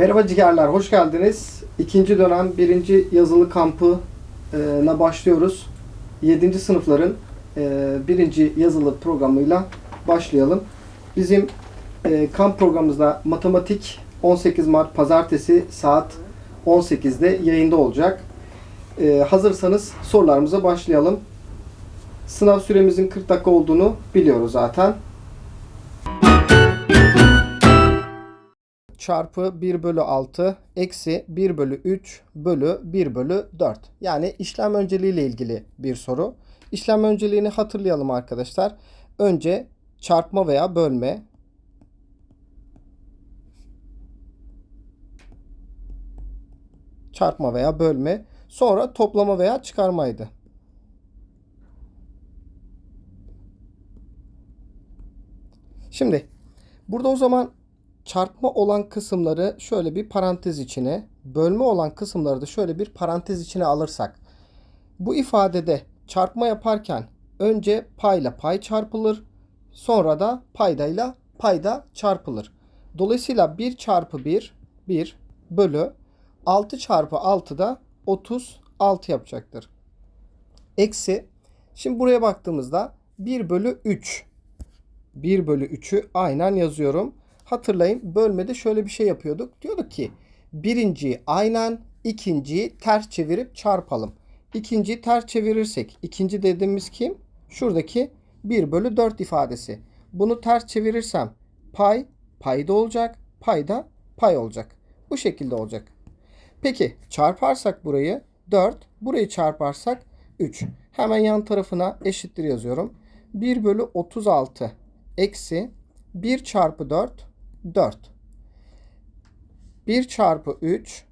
Merhaba ciğerler, hoş geldiniz. İkinci dönem birinci yazılı kampına başlıyoruz. 7. sınıfların e, birinci yazılı programıyla başlayalım. Bizim e, kamp programımızda matematik 18 Mart Pazartesi saat 18'de yayında olacak. E, hazırsanız sorularımıza başlayalım. Sınav süremizin 40 dakika olduğunu biliyoruz zaten. Çarpı 1 bölü 6 eksi 1 bölü 3 bölü 1 bölü 4. Yani işlem önceliği ile ilgili bir soru. İşlem önceliğini hatırlayalım arkadaşlar. Önce çarpma veya bölme. Çarpma veya bölme. Sonra toplama veya çıkarmaydı. Şimdi burada o zaman çarpma olan kısımları şöyle bir parantez içine, bölme olan kısımları da şöyle bir parantez içine alırsak. Bu ifadede çarpma yaparken önce payla pay çarpılır, sonra da paydayla payda çarpılır. Dolayısıyla 1 çarpı 1, 1 bölü 6 çarpı 6 da 36 yapacaktır. Eksi, şimdi buraya baktığımızda 1 bölü 3. 1 bölü 3'ü aynen yazıyorum. Hatırlayın bölmede şöyle bir şey yapıyorduk. Diyorduk ki birinciyi aynen ikinciyi ters çevirip çarpalım. İkinciyi ters çevirirsek ikinci dediğimiz kim? Şuradaki 1 bölü 4 ifadesi. Bunu ters çevirirsem pay payda olacak. Payda pay olacak. Bu şekilde olacak. Peki çarparsak burayı 4. Burayı çarparsak 3. Hemen yan tarafına eşittir yazıyorum. 1 bölü 36 eksi 1 çarpı 4 4. 1 çarpı 3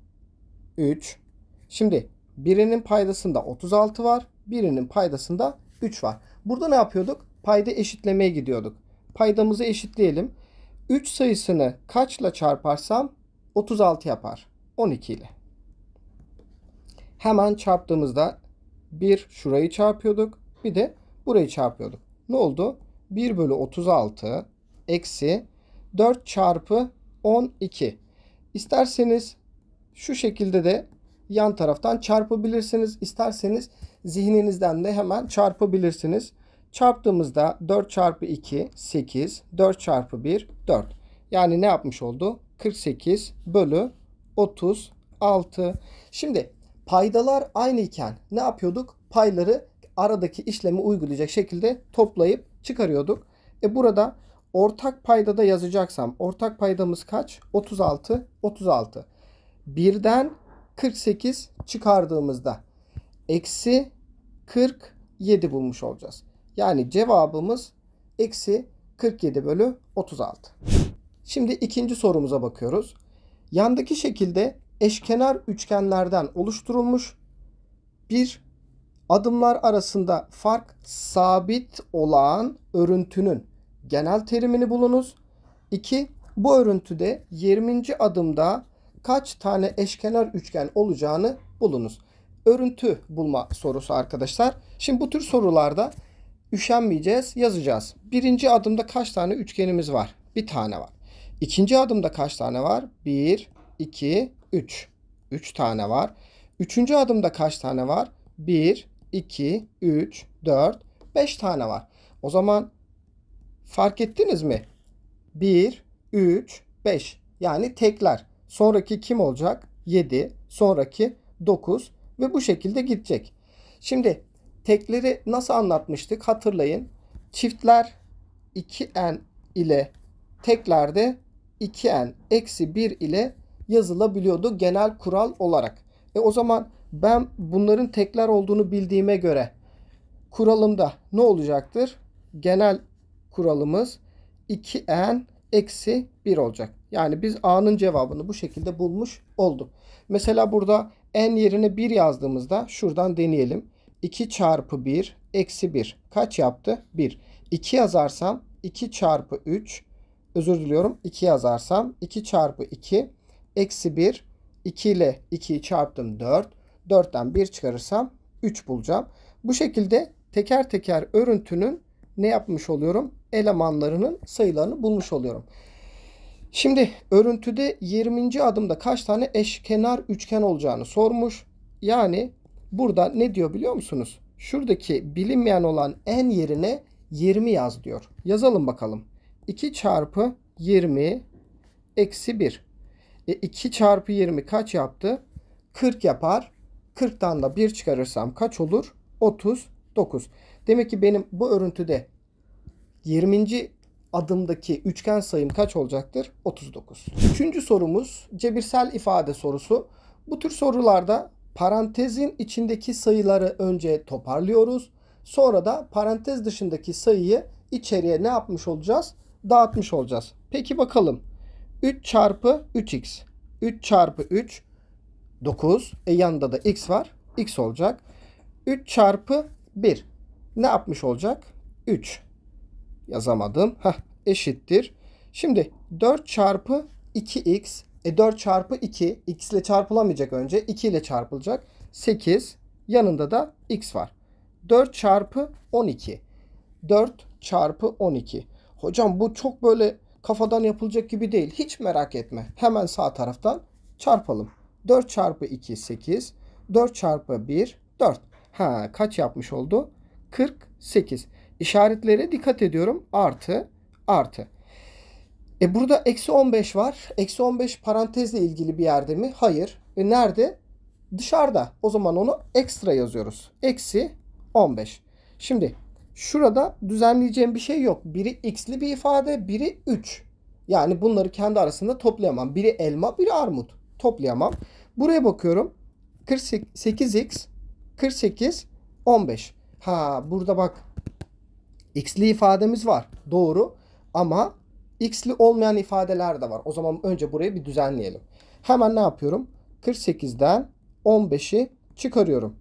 3. Şimdi birinin paydasında 36 var. Birinin paydasında 3 var. Burada ne yapıyorduk? Payda eşitlemeye gidiyorduk. Paydamızı eşitleyelim. 3 sayısını kaçla çarparsam 36 yapar. 12 ile. Hemen çarptığımızda bir şurayı çarpıyorduk. Bir de burayı çarpıyorduk. Ne oldu? 1 bölü 36 eksi 4 çarpı 12. İsterseniz şu şekilde de yan taraftan çarpabilirsiniz. İsterseniz zihninizden de hemen çarpabilirsiniz. Çarptığımızda 4 çarpı 2 8, 4 çarpı 1 4. Yani ne yapmış oldu? 48 bölü 36. Şimdi paydalar aynı iken ne yapıyorduk? Payları aradaki işlemi uygulayacak şekilde toplayıp çıkarıyorduk. E burada ortak paydada yazacaksam ortak paydamız kaç? 36. 36. Birden 48 çıkardığımızda eksi 47 bulmuş olacağız. Yani cevabımız eksi 47 bölü 36. Şimdi ikinci sorumuza bakıyoruz. Yandaki şekilde eşkenar üçgenlerden oluşturulmuş bir adımlar arasında fark sabit olan örüntünün genel terimini bulunuz. 2. Bu örüntüde 20. adımda kaç tane eşkenar üçgen olacağını bulunuz. Örüntü bulma sorusu arkadaşlar. Şimdi bu tür sorularda üşenmeyeceğiz, yazacağız. Birinci adımda kaç tane üçgenimiz var? Bir tane var. İkinci adımda kaç tane var? 1, 2, 3. 3 tane var. Üçüncü adımda kaç tane var? 1, 2, 3, 4, 5 tane var. O zaman fark ettiniz mi? 1, 3, 5. Yani tekler. Sonraki kim olacak? 7. Sonraki 9. Ve bu şekilde gidecek. Şimdi tekleri nasıl anlatmıştık hatırlayın. Çiftler 2n ile teklerde 2n eksi 1 ile yazılabiliyordu genel kural olarak. E o zaman ben bunların tekler olduğunu bildiğime göre kuralımda ne olacaktır? Genel kuralımız 2n eksi 1 olacak. Yani biz a'nın cevabını bu şekilde bulmuş olduk. Mesela burada n yerine 1 yazdığımızda şuradan deneyelim. 2 çarpı 1 eksi 1 kaç yaptı? 1. 2 yazarsam 2 çarpı 3 özür diliyorum 2 yazarsam 2 çarpı 2 eksi 1 2 ile 2'yi çarptım 4. 4'ten 1 çıkarırsam 3 bulacağım. Bu şekilde teker teker örüntünün ne yapmış oluyorum? Elemanlarının sayılarını bulmuş oluyorum. Şimdi örüntüde 20. adımda kaç tane eşkenar üçgen olacağını sormuş. Yani burada ne diyor biliyor musunuz? Şuradaki bilinmeyen olan en yerine 20 yaz diyor. Yazalım bakalım. 2 çarpı 20 eksi 1. E 2 çarpı 20 kaç yaptı? 40 yapar. 40'tan da 1 çıkarırsam kaç olur? 39. Demek ki benim bu örüntüde 20. adımdaki üçgen sayım kaç olacaktır? 39. Üçüncü sorumuz cebirsel ifade sorusu. Bu tür sorularda parantezin içindeki sayıları önce toparlıyoruz. Sonra da parantez dışındaki sayıyı içeriye ne yapmış olacağız? Dağıtmış olacağız. Peki bakalım. 3 çarpı 3x. 3 çarpı 3 9. E yanında da x var. x olacak. 3 çarpı 1. Ne yapmış olacak? 3. Yazamadım. Heh, eşittir. Şimdi 4 çarpı 2x. E 4 çarpı 2. x ile çarpılamayacak önce. 2 ile çarpılacak. 8. Yanında da x var. 4 çarpı 12. 4 çarpı 12. Hocam bu çok böyle kafadan yapılacak gibi değil. Hiç merak etme. Hemen sağ taraftan çarpalım. 4 çarpı 2 8. 4 çarpı 1 4. Ha kaç yapmış oldu? 48. İşaretlere dikkat ediyorum. Artı artı. E burada eksi 15 var. Eksi 15 parantezle ilgili bir yerde mi? Hayır. E nerede? Dışarıda. O zaman onu ekstra yazıyoruz. Eksi 15. Şimdi şurada düzenleyeceğim bir şey yok. Biri x'li bir ifade, biri 3. Yani bunları kendi arasında toplayamam. Biri elma, biri armut. Toplayamam. Buraya bakıyorum. 48x 48 15. Ha burada bak x'li ifademiz var. Doğru. Ama x'li olmayan ifadeler de var. O zaman önce burayı bir düzenleyelim. Hemen ne yapıyorum? 48'den 15'i çıkarıyorum.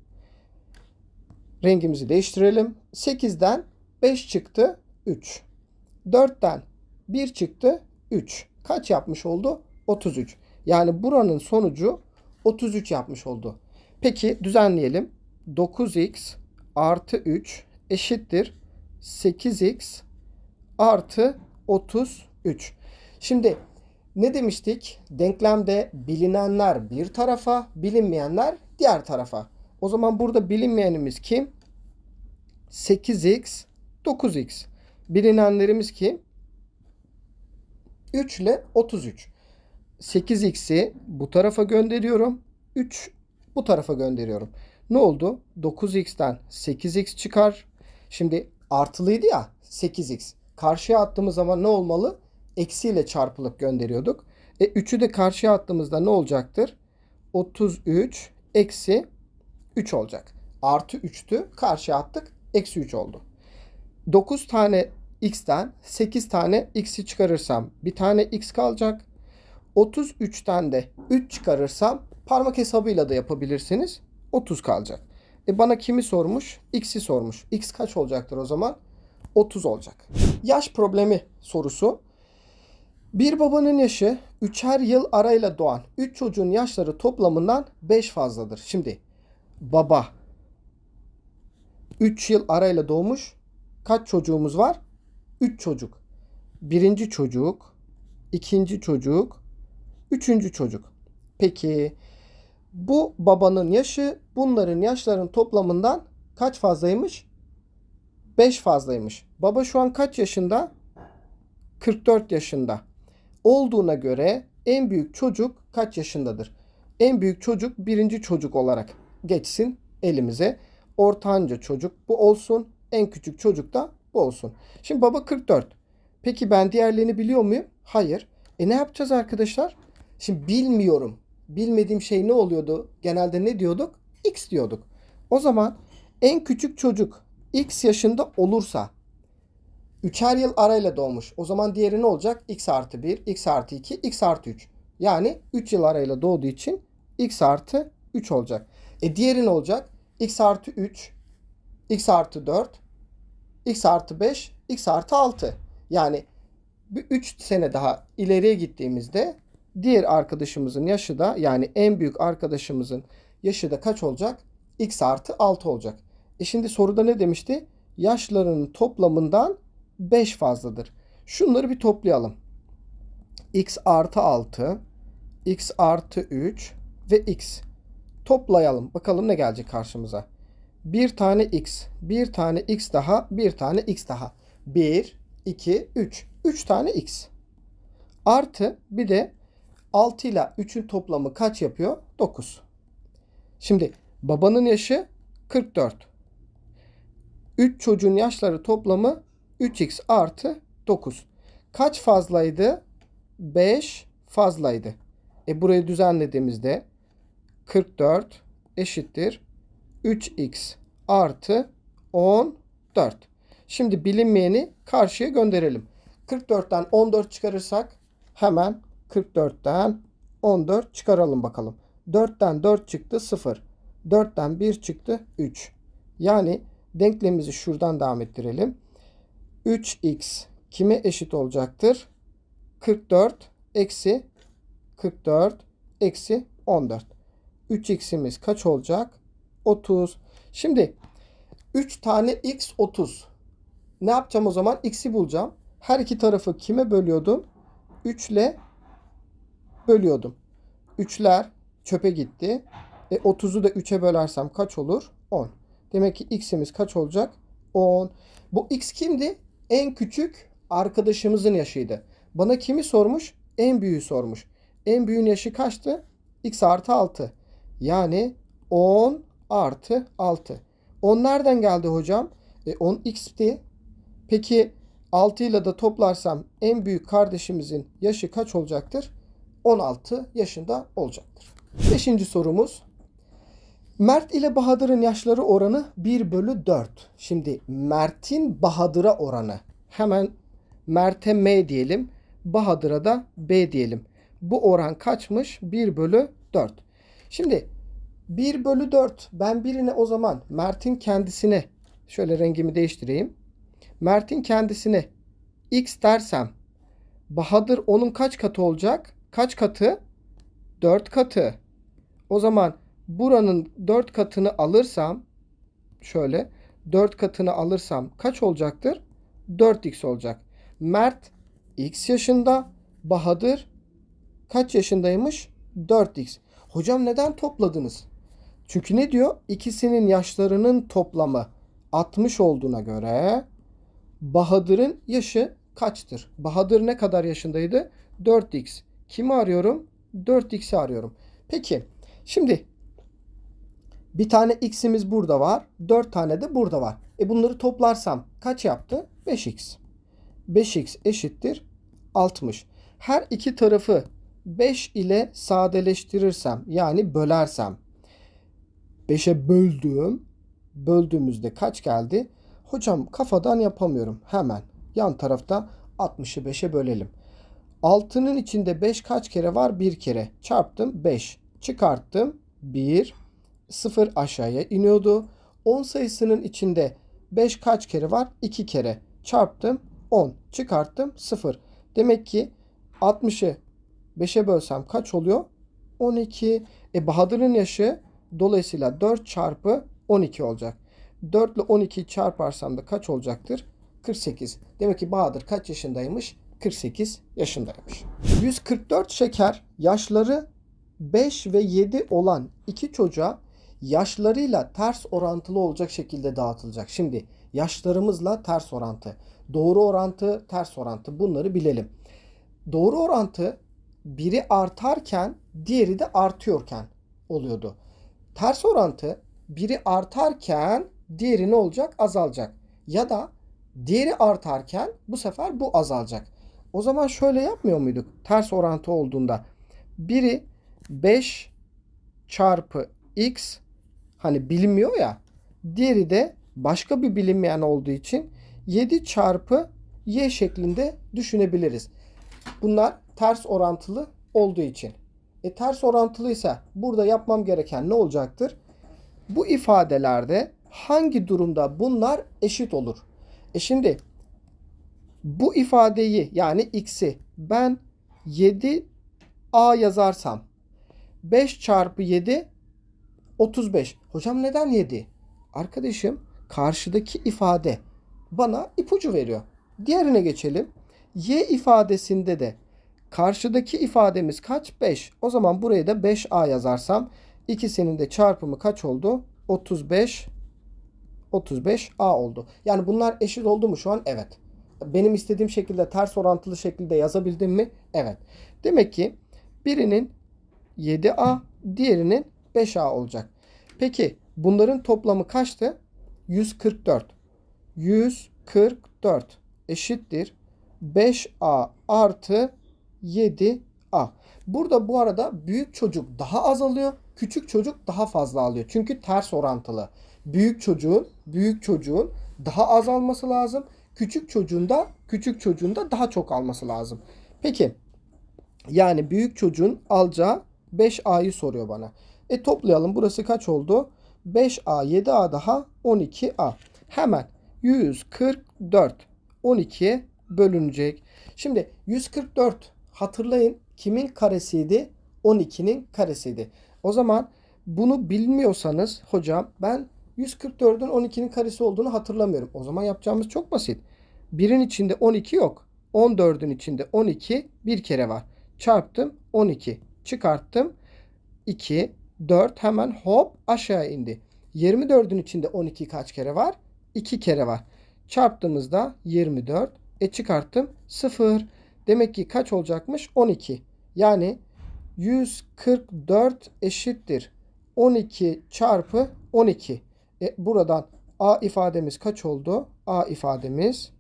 Rengimizi değiştirelim. 8'den 5 çıktı 3. 4'ten 1 çıktı 3. Kaç yapmış oldu? 33. Yani buranın sonucu 33 yapmış oldu. Peki düzenleyelim. 9x artı 3 eşittir 8x artı 33. Şimdi ne demiştik? Denklemde bilinenler bir tarafa, bilinmeyenler diğer tarafa. O zaman burada bilinmeyenimiz kim? 8x, 9x. Bilinenlerimiz kim? 3 ile 33. 8x'i bu tarafa gönderiyorum. 3 bu tarafa gönderiyorum. Ne oldu? 9x'ten 8x çıkar. Şimdi artılıydı ya 8x. Karşıya attığımız zaman ne olmalı? Eksiyle çarpılıp gönderiyorduk. E 3'ü de karşıya attığımızda ne olacaktır? 33 eksi 3 olacak. Artı 3'tü. Karşıya attık. Eksi 3 oldu. 9 tane x'ten 8 tane x'i çıkarırsam bir tane x kalacak. 33'ten de 3 çıkarırsam parmak hesabıyla da yapabilirsiniz. 30 kalacak. E bana kimi sormuş? X'i sormuş. X kaç olacaktır o zaman? 30 olacak. Yaş problemi sorusu. Bir babanın yaşı 3'er yıl arayla doğan 3 çocuğun yaşları toplamından 5 fazladır. Şimdi baba 3 yıl arayla doğmuş. Kaç çocuğumuz var? 3 çocuk. Birinci çocuk, ikinci çocuk, üçüncü çocuk. Peki bu babanın yaşı bunların yaşların toplamından kaç fazlaymış? 5 fazlaymış. Baba şu an kaç yaşında? 44 yaşında. Olduğuna göre en büyük çocuk kaç yaşındadır? En büyük çocuk birinci çocuk olarak geçsin elimize. Ortanca çocuk bu olsun. En küçük çocuk da bu olsun. Şimdi baba 44. Peki ben diğerlerini biliyor muyum? Hayır. E ne yapacağız arkadaşlar? Şimdi bilmiyorum. Bilmediğim şey ne oluyordu? Genelde ne diyorduk? X diyorduk. O zaman en küçük çocuk X yaşında olursa üçer yıl arayla doğmuş. O zaman diğeri ne olacak? X artı 1, X artı 2, X artı 3. Yani 3 yıl arayla doğduğu için X artı 3 olacak. E diğeri ne olacak? X artı 3, X artı 4, X artı 5, X artı 6. Yani 3 sene daha ileriye gittiğimizde diğer arkadaşımızın yaşı da yani en büyük arkadaşımızın yaşı da kaç olacak? X artı 6 olacak. E şimdi soruda ne demişti? Yaşlarının toplamından 5 fazladır. Şunları bir toplayalım. x artı 6, x artı 3 ve x. Toplayalım. Bakalım ne gelecek karşımıza. Bir tane x, bir tane x daha, bir tane x daha. 1, 2, 3. 3 tane x. Artı bir de 6 ile 3'ün toplamı kaç yapıyor? 9. Şimdi babanın yaşı 44. 3 çocuğun yaşları toplamı 3x artı 9. Kaç fazlaydı? 5 fazlaydı. E burayı düzenlediğimizde 44 eşittir 3x artı 14. Şimdi bilinmeyeni karşıya gönderelim. 44'ten 14 çıkarırsak hemen 44'ten 14 çıkaralım bakalım. 4'ten 4 çıktı 0. 4'ten 1 çıktı 3. Yani denklemimizi şuradan devam ettirelim. 3x kime eşit olacaktır? 44 eksi 44 eksi 14. 3x'imiz kaç olacak? 30. Şimdi 3 tane x 30. Ne yapacağım o zaman? X'i bulacağım. Her iki tarafı kime bölüyordum? 3 ile bölüyordum. 3'ler çöpe gitti. E 30'u da 3'e bölersem kaç olur? 10. Demek ki x'imiz kaç olacak? 10. Bu x kimdi? En küçük arkadaşımızın yaşıydı. Bana kimi sormuş? En büyüğü sormuş. En büyüğün yaşı kaçtı? x artı 6. Yani 10 artı 6. 10 nereden geldi hocam? E 10 x'ti. Peki 6 ile de toplarsam en büyük kardeşimizin yaşı kaç olacaktır? 16 yaşında olacaktır. Beşinci sorumuz. Mert ile Bahadır'ın yaşları oranı 1 bölü 4. Şimdi Mert'in Bahadır'a oranı. Hemen Mert'e M diyelim. Bahadır'a da B diyelim. Bu oran kaçmış? 1 bölü 4. Şimdi 1 bölü 4 ben birine o zaman Mert'in kendisine şöyle rengimi değiştireyim. Mert'in kendisine x dersem Bahadır onun kaç katı olacak? Kaç katı? 4 katı. O zaman buranın 4 katını alırsam şöyle 4 katını alırsam kaç olacaktır? 4x olacak. Mert x yaşında, Bahadır kaç yaşındaymış? 4x. Hocam neden topladınız? Çünkü ne diyor? İkisinin yaşlarının toplamı 60 olduğuna göre Bahadır'ın yaşı kaçtır? Bahadır ne kadar yaşındaydı? 4x. Kimi arıyorum? 4x'i arıyorum. Peki şimdi bir tane x'imiz burada var. 4 tane de burada var. E bunları toplarsam kaç yaptı? 5x. 5x eşittir 60. Her iki tarafı 5 ile sadeleştirirsem yani bölersem 5'e böldüğüm böldüğümüzde kaç geldi? Hocam kafadan yapamıyorum. Hemen yan tarafta 60'ı 5'e bölelim. 6'nın içinde 5 kaç kere var? 1 kere. Çarptım 5. Çıkarttım 1. 0 aşağıya iniyordu. 10 sayısının içinde 5 kaç kere var? 2 kere. Çarptım 10. Çıkarttım 0. Demek ki 60'ı 5'e bölsem kaç oluyor? 12. E Bahadır'ın yaşı dolayısıyla 4 çarpı 12 olacak. 4 ile 12'yi çarparsam da kaç olacaktır? 48. Demek ki Bahadır kaç yaşındaymış? 48 yaşındaymış. 144 şeker yaşları 5 ve 7 olan iki çocuğa yaşlarıyla ters orantılı olacak şekilde dağıtılacak. Şimdi yaşlarımızla ters orantı, doğru orantı, ters orantı bunları bilelim. Doğru orantı biri artarken diğeri de artıyorken oluyordu. Ters orantı biri artarken diğeri ne olacak? Azalacak. Ya da diğeri artarken bu sefer bu azalacak. O zaman şöyle yapmıyor muyduk? Ters orantı olduğunda biri 5 çarpı x hani bilinmiyor ya. Diğeri de başka bir bilinmeyen olduğu için 7 çarpı y şeklinde düşünebiliriz. Bunlar ters orantılı olduğu için. E ters orantılıysa burada yapmam gereken ne olacaktır? Bu ifadelerde hangi durumda bunlar eşit olur? E şimdi bu ifadeyi yani x'i ben 7a yazarsam 5 çarpı 7 35. Hocam neden 7? Arkadaşım karşıdaki ifade bana ipucu veriyor. Diğerine geçelim. Y ifadesinde de Karşıdaki ifademiz kaç? 5. O zaman buraya da 5A yazarsam ikisinin de çarpımı kaç oldu? 35 35A oldu. Yani bunlar eşit oldu mu şu an? Evet. Benim istediğim şekilde ters orantılı şekilde yazabildim mi? Evet. Demek ki birinin 7A, diğerinin 5A olacak. Peki bunların toplamı kaçtı? 144. 144 eşittir 5A artı 7A. Burada bu arada büyük çocuk daha az alıyor, küçük çocuk daha fazla alıyor. Çünkü ters orantılı. Büyük çocuğun, büyük çocuğun daha az alması lazım. Küçük çocuğun da küçük çocuğun da daha çok alması lazım. Peki yani büyük çocuğun alacağı 5A'yı soruyor bana. E toplayalım. Burası kaç oldu? 5A, 7A daha 12A. Hemen 144 12'ye bölünecek. Şimdi 144 hatırlayın kimin karesiydi? 12'nin karesiydi. O zaman bunu bilmiyorsanız hocam ben 144'ün 12'nin karesi olduğunu hatırlamıyorum. O zaman yapacağımız çok basit. Birin içinde 12 yok. 14'ün içinde 12 bir kere var. Çarptım 12. Çıkarttım 2, 4 hemen hop aşağı indi. 24'ün içinde 12 kaç kere var? 2 kere var. Çarptığımızda 24. E çıkarttım 0. Demek ki kaç olacakmış? 12. Yani 144 eşittir. 12 çarpı 12. E buradan A ifademiz kaç oldu? A ifademiz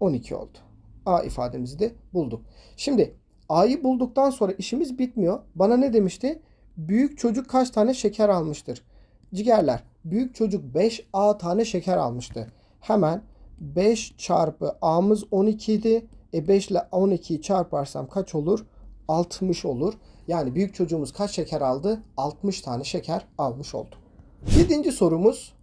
12 oldu. A ifademizi de bulduk. Şimdi A'yı bulduktan sonra işimiz bitmiyor. Bana ne demişti? Büyük çocuk kaç tane şeker almıştır? Cigerler. Büyük çocuk 5A tane şeker almıştı. Hemen 5 çarpı A'mız 12 idi. E 5 ile 12'yi çarparsam kaç olur? 60 olur. Yani büyük çocuğumuz kaç şeker aldı? 60 tane şeker almış oldu. Yedinci sorumuz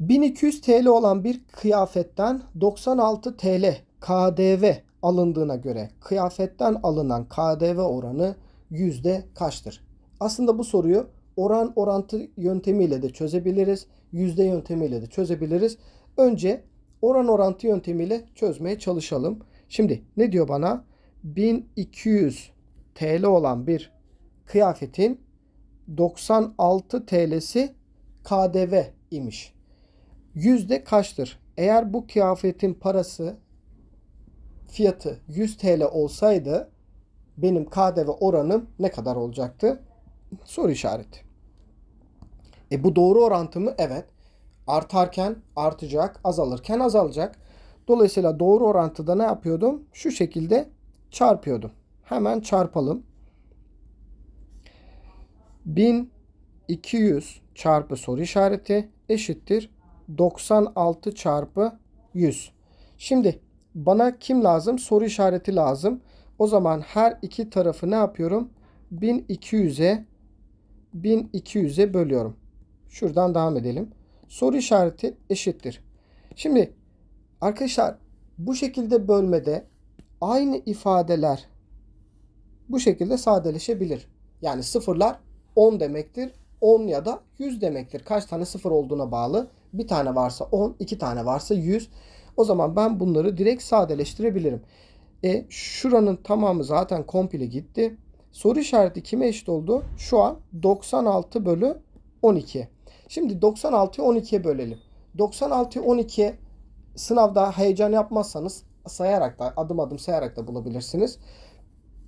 1200 TL olan bir kıyafetten 96 TL KDV alındığına göre kıyafetten alınan KDV oranı yüzde kaçtır? Aslında bu soruyu oran orantı yöntemiyle de çözebiliriz. Yüzde yöntemiyle de çözebiliriz. Önce oran orantı yöntemiyle çözmeye çalışalım. Şimdi ne diyor bana? 1200 TL olan bir kıyafetin 96 TL'si KDV imiş. Yüzde kaçtır? Eğer bu kıyafetin parası fiyatı 100 TL olsaydı benim KDV oranım ne kadar olacaktı? Soru işareti. E bu doğru orantı mı? Evet. Artarken artacak, azalırken azalacak. Dolayısıyla doğru orantıda ne yapıyordum? Şu şekilde çarpıyordum. Hemen çarpalım. 1200 çarpı soru işareti eşittir 96 çarpı 100. Şimdi bana kim lazım? Soru işareti lazım. O zaman her iki tarafı ne yapıyorum? 1200'e 1200'e bölüyorum. Şuradan devam edelim. Soru işareti eşittir. Şimdi arkadaşlar bu şekilde bölmede aynı ifadeler bu şekilde sadeleşebilir. Yani sıfırlar 10 demektir. 10 ya da 100 demektir. Kaç tane sıfır olduğuna bağlı. Bir tane varsa 10, iki tane varsa 100. O zaman ben bunları direkt sadeleştirebilirim. E şuranın tamamı zaten komple gitti. Soru işareti kime eşit oldu? Şu an 96 bölü 12. Şimdi 96'yı 12'ye bölelim. 96'yı 12'ye sınavda heyecan yapmazsanız sayarak da adım adım sayarak da bulabilirsiniz.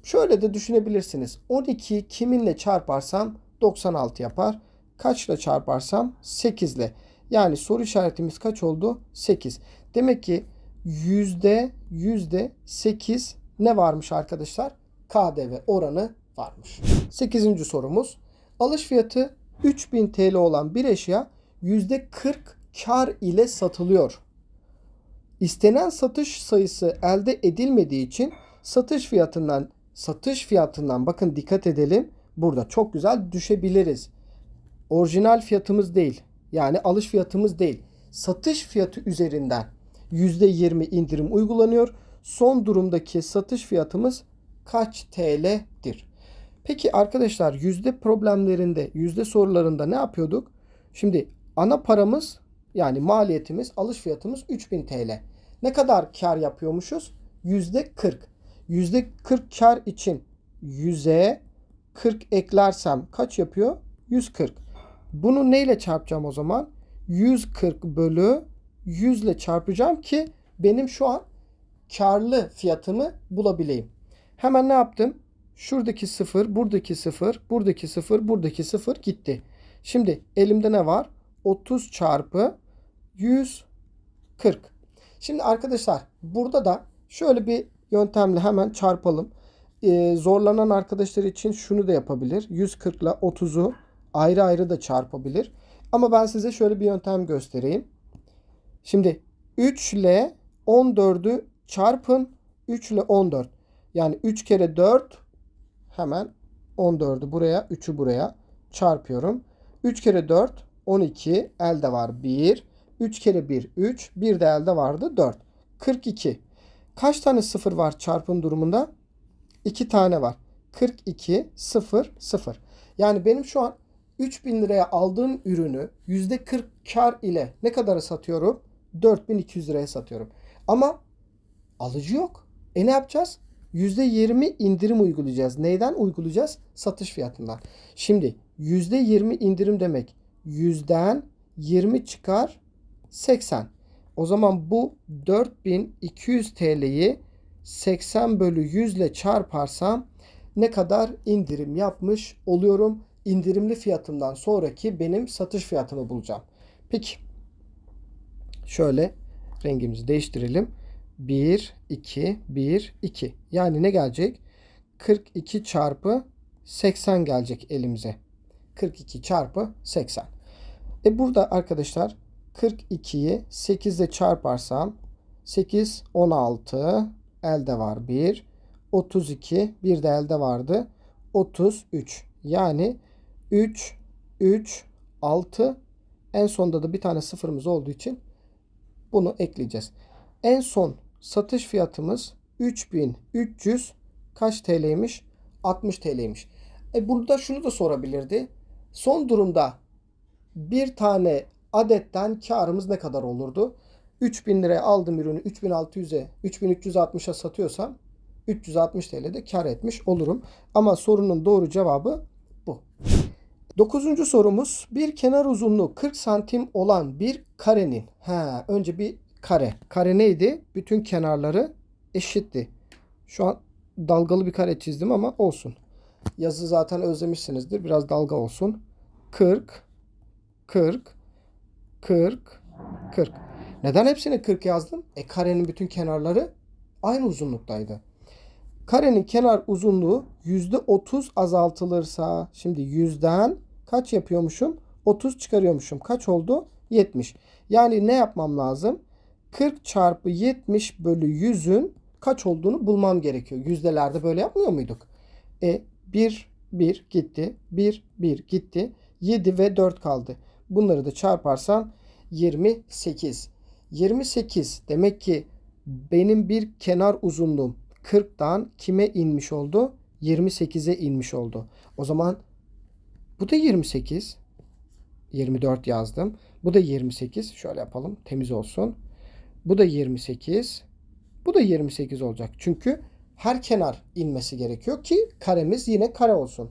Şöyle de düşünebilirsiniz. 12'yi kiminle çarparsam 96 yapar. Kaçla çarparsam 8 ile. Yani soru işaretimiz kaç oldu? 8. Demek ki yüzde yüzde 8 ne varmış arkadaşlar? KDV oranı varmış. 8. sorumuz. Alış fiyatı 3000 TL olan bir eşya yüzde 40 kar ile satılıyor. İstenen satış sayısı elde edilmediği için satış fiyatından satış fiyatından bakın dikkat edelim. Burada çok güzel düşebiliriz. Orijinal fiyatımız değil. Yani alış fiyatımız değil. Satış fiyatı üzerinden %20 indirim uygulanıyor. Son durumdaki satış fiyatımız kaç TL'dir? Peki arkadaşlar yüzde problemlerinde, yüzde sorularında ne yapıyorduk? Şimdi ana paramız yani maliyetimiz, alış fiyatımız 3000 TL. Ne kadar kar yapıyormuşuz? Yüzde 40. %40 kar için 100'e 40 eklersem kaç yapıyor? 140. Bunu neyle çarpacağım o zaman? 140 bölü 100 ile çarpacağım ki benim şu an karlı fiyatımı bulabileyim. Hemen ne yaptım? Şuradaki 0, buradaki 0, buradaki 0, buradaki 0 gitti. Şimdi elimde ne var? 30 çarpı 140. Şimdi arkadaşlar burada da şöyle bir yöntemle hemen çarpalım. Ee, zorlanan arkadaşlar için şunu da yapabilir. 140 ile 30'u ayrı ayrı da çarpabilir. Ama ben size şöyle bir yöntem göstereyim. Şimdi 3 ile 14'ü çarpın. 3 ile 14. Yani 3 kere 4 hemen 14'ü buraya 3'ü buraya çarpıyorum. 3 kere 4 12 elde var 1. 3 kere 1 3. Bir de elde vardı 4. 42. Kaç tane sıfır var çarpım durumunda? 2 tane var. 42 0 0. Yani benim şu an 3000 liraya aldığım ürünü %40 kar ile ne kadara satıyorum? 4200 liraya satıyorum. Ama alıcı yok. E ne yapacağız? %20 indirim uygulayacağız. Neyden uygulayacağız? Satış fiyatından. Şimdi %20 indirim demek. Yüzden 20 çıkar 80. O zaman bu 4200 TL'yi 80 bölü 100 ile çarparsam ne kadar indirim yapmış oluyorum? İndirimli fiyatımdan sonraki benim satış fiyatımı bulacağım. Peki şöyle rengimizi değiştirelim. 1, 2, 1, 2. Yani ne gelecek? 42 çarpı 80 gelecek elimize. 42 çarpı 80. E burada arkadaşlar 42'yi 8 ile çarparsam 8, 16 elde var 1. 32 bir de elde vardı. 33 yani 3, 3, 6 en sonda da bir tane sıfırımız olduğu için bunu ekleyeceğiz. En son satış fiyatımız 3300 kaç TL'ymiş? 60 TL'ymiş. E burada şunu da sorabilirdi. Son durumda bir tane adetten karımız ne kadar olurdu? 3000 liraya aldım ürünü 3600'e 3360'a satıyorsam 360 TL'de kar etmiş olurum. Ama sorunun doğru cevabı bu. Dokuzuncu sorumuz bir kenar uzunluğu 40 santim olan bir karenin ha önce bir kare. Kare neydi? Bütün kenarları eşitti. Şu an dalgalı bir kare çizdim ama olsun. Yazı zaten özlemişsinizdir. Biraz dalga olsun. 40 40 40 40. Neden hepsini 40 yazdım? E karenin bütün kenarları aynı uzunluktaydı. Karenin kenar uzunluğu %30 azaltılırsa şimdi yüzden kaç yapıyormuşum? 30 çıkarıyormuşum. Kaç oldu? 70. Yani ne yapmam lazım? 40 çarpı 70 bölü 100'ün kaç olduğunu bulmam gerekiyor. Yüzdelerde böyle yapmıyor muyduk? E 1 1 gitti. 1 1 gitti. 7 ve 4 kaldı. Bunları da çarparsan 28. 28 demek ki benim bir kenar uzunluğum 40'dan kime inmiş oldu? 28'e inmiş oldu. O zaman bu da 28. 24 yazdım. Bu da 28. Şöyle yapalım. Temiz olsun. Bu da 28. Bu da 28 olacak. Çünkü her kenar inmesi gerekiyor ki karemiz yine kare olsun.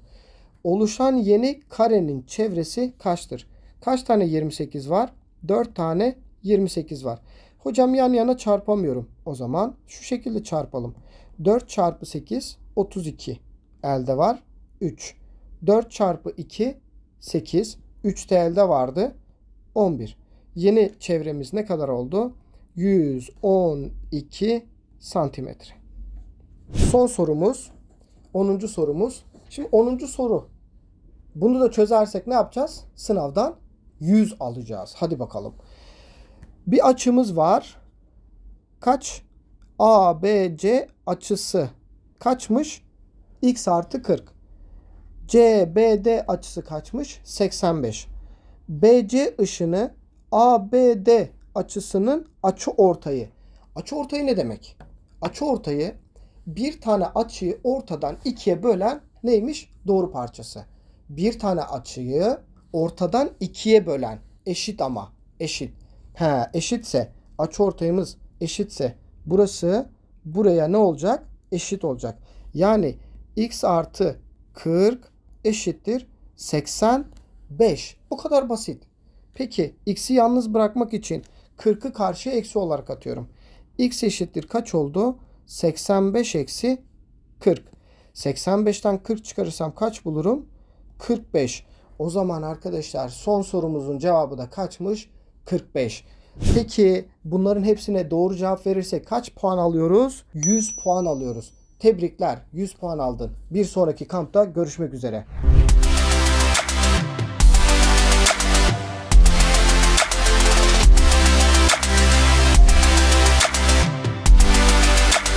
Oluşan yeni karenin çevresi kaçtır? Kaç tane 28 var? 4 tane 28 var. Hocam yan yana çarpamıyorum. O zaman şu şekilde çarpalım. 4 çarpı 8 32 elde var 3. 4 çarpı 2 8. 3 de elde vardı 11. Yeni çevremiz ne kadar oldu? 112 santimetre. Son sorumuz 10. sorumuz. Şimdi 10. soru. Bunu da çözersek ne yapacağız? Sınavdan 100 alacağız. Hadi bakalım. Bir açımız var. Kaç? ABC açısı kaçmış? X artı 40. CBD açısı kaçmış? 85. BC ışını ABD açısının açı ortayı. Açı ortayı ne demek? Açı ortayı bir tane açıyı ortadan ikiye bölen neymiş? Doğru parçası. Bir tane açıyı ortadan ikiye bölen eşit ama eşit. He eşitse açı ortayımız eşitse burası buraya ne olacak? eşit olacak. Yani x artı 40 eşittir 85. Bu kadar basit. Peki x'i yalnız bırakmak için 40'ı karşıya eksi olarak atıyorum. x eşittir kaç oldu? 85 eksi 40. 85'ten 40 çıkarırsam kaç bulurum? 45. O zaman arkadaşlar son sorumuzun cevabı da kaçmış? 45. Peki bunların hepsine doğru cevap verirsek kaç puan alıyoruz? 100 puan alıyoruz. Tebrikler 100 puan aldın. Bir sonraki kampta görüşmek üzere.